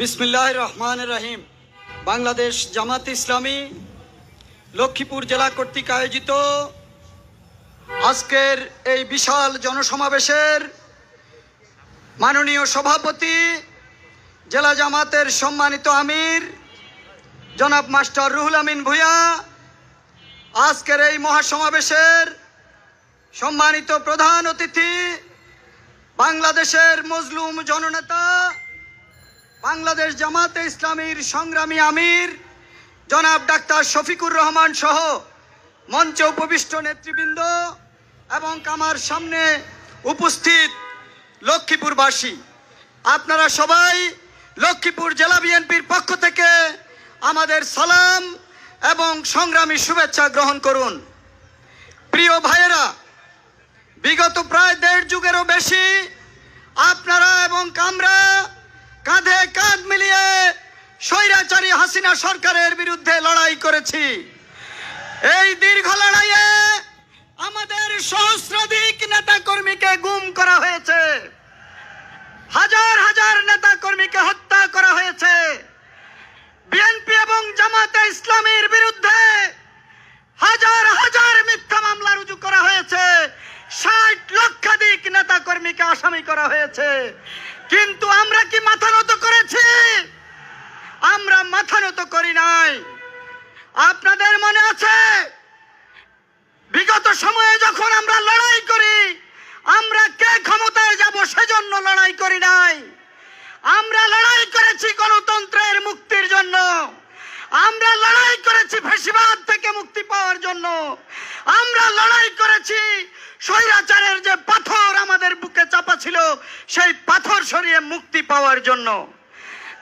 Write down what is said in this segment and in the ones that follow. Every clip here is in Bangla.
বিসমিল্লাহ রহমান রহিম। বাংলাদেশ জামাত ইসলামী লক্ষ্মীপুর জেলা কর্তৃক আয়োজিত আজকের এই বিশাল জনসমাবেশের মাননীয় সভাপতি, জেলা জামাতের সম্মানিত আমির, জনাব মাস্টার রুহুল আমিন ভূঁইয়া, আজকের এই মহাসমাবেশের সম্মানিত প্রধান অতিথি, বাংলাদেশের মজলুম জননেতা বাংলাদেশ জামাতে ইসলামীর সংগ্রামী আমির, জনাব ডাক্তার শফিকুর রহমান সহ মঞ্চে উপবিষ্ট নেতৃবৃন্দ এবং আমার সামনে উপস্থিত লক্ষ্মীপুরবাসী। আপনারা সবাই লক্ষ্মীপুর জেলা বিএনপির পক্ষ থেকে আমাদের সালাম এবং সংগ্রামী শুভেচ্ছা গ্রহণ করুন। প্রিয় ভাইয়েরা, বিগত প্রায় দেড় যুগেরও বেশি আপনারা এবং কামরা কাঁধে কাঁধ মিলিয়ে স্বৈরাচারী হাসিনা সরকারের বিরুদ্ধে লড়াই করেছি। এই দীর্ঘ লড়াইয়ে আমাদের সহস্রাধিক নেতা কর্মীকে গুম করা হয়েছে। হাজার হাজার নেতা কর্মীকে হত্যা করা হয়েছে। বিএনপি এবং জামাতে ইসলামের বিরুদ্ধে হাজার হাজার মিথ্যা মামলা রুজু করা হয়েছে ষাট লক্ষাধিক নেতা কর্মীকে আসামি করা হয়েছে কিন্তু আমরা কি মাথা নত করেছি? আমরা মাথা নত করি নাই। আপনাদের মনে আছে? বিগত সময়ে যখন আমরা লড়াই করি, আমরা কে ক্ষমতায় যাব সেজন্য লড়াই করি নাই। আমরা লড়াই করেছি গণতন্ত্রের মুক্তির জন্য আমরা লড়াই করেছি ফেসিবাদ থেকে মুক্তি পাওয়ার জন্য। আমরা লড়াই করেছি স্বৈরাচারের যে পাথর আমাদের বুকে চাপা ছিল, সেই পাথর সরিয়ে মুক্তি পাওয়ার জন্য।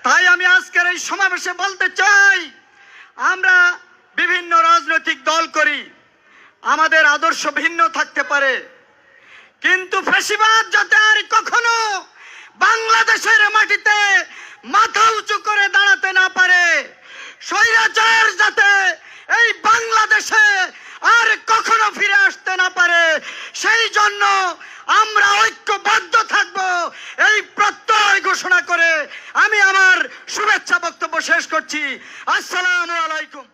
তাই আমি আজকের এই সমাবেশে বলতে চাই, আমরা বিভিন্ন রাজনৈতিক দল করি, আমাদের আদর্শ ভিন্ন থাকতে পারে। কিন্তু ফেসিবাদ যাতে আর কখনো বাংলাদেশের মাটিতে মাথা উঁচু করে দাঁড়াতে না পারে স্বৈরাচার যাতে এই বাংলাদেশে আর কখনো ফিরে আসতে না পারে। সেই জন্য আমরা ঐক্যবদ্ধ থাকব। এই প্রত্যয় ঘোষণা করে আমি আমার শুভেচ্ছা বক্তব্য শেষ করছি। আসসালামু আলাইকুম।